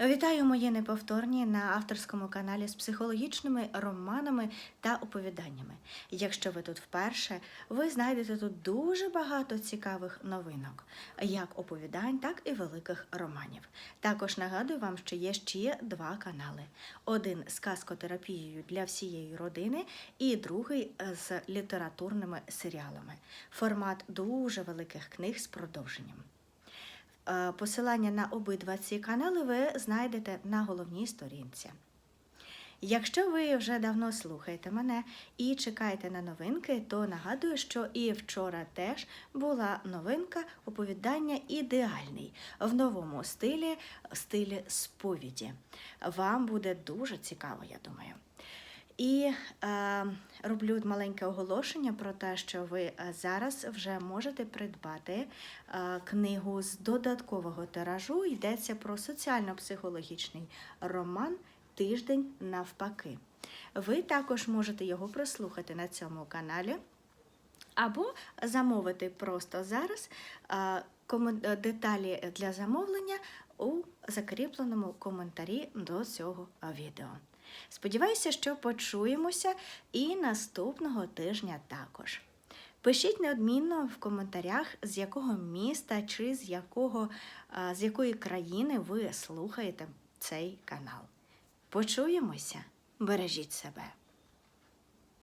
Вітаю мої неповторні на авторському каналі з психологічними романами та оповіданнями. Якщо ви тут вперше, ви знайдете тут дуже багато цікавих новинок, як оповідань, так і великих романів. Також нагадую вам, що є ще два канали: один з казкотерапією для всієї родини, і другий з літературними серіалами. Формат дуже великих книг з продовженням. Е, Посилання на обидва ці канали ви знайдете на головній сторінці. Якщо ви вже давно слухаєте мене і чекаєте на новинки, то нагадую, що і вчора теж була новинка оповідання ідеальний в новому стилі, стилі сповіді. Вам буде дуже цікаво, я думаю. І е, роблю маленьке оголошення про те, що ви е, зараз вже можете придбати е, книгу з додаткового тиражу. Йдеться про соціально-психологічний роман Тиждень навпаки. Ви також можете його прослухати на цьому каналі. Або замовити просто зараз е, е, деталі для замовлення у закріпленому коментарі до цього відео. Сподіваюся, що почуємося і наступного тижня також. Пишіть неодмінно в коментарях, з якого міста чи з, якого, з якої країни ви слухаєте цей канал. Почуємося, бережіть себе.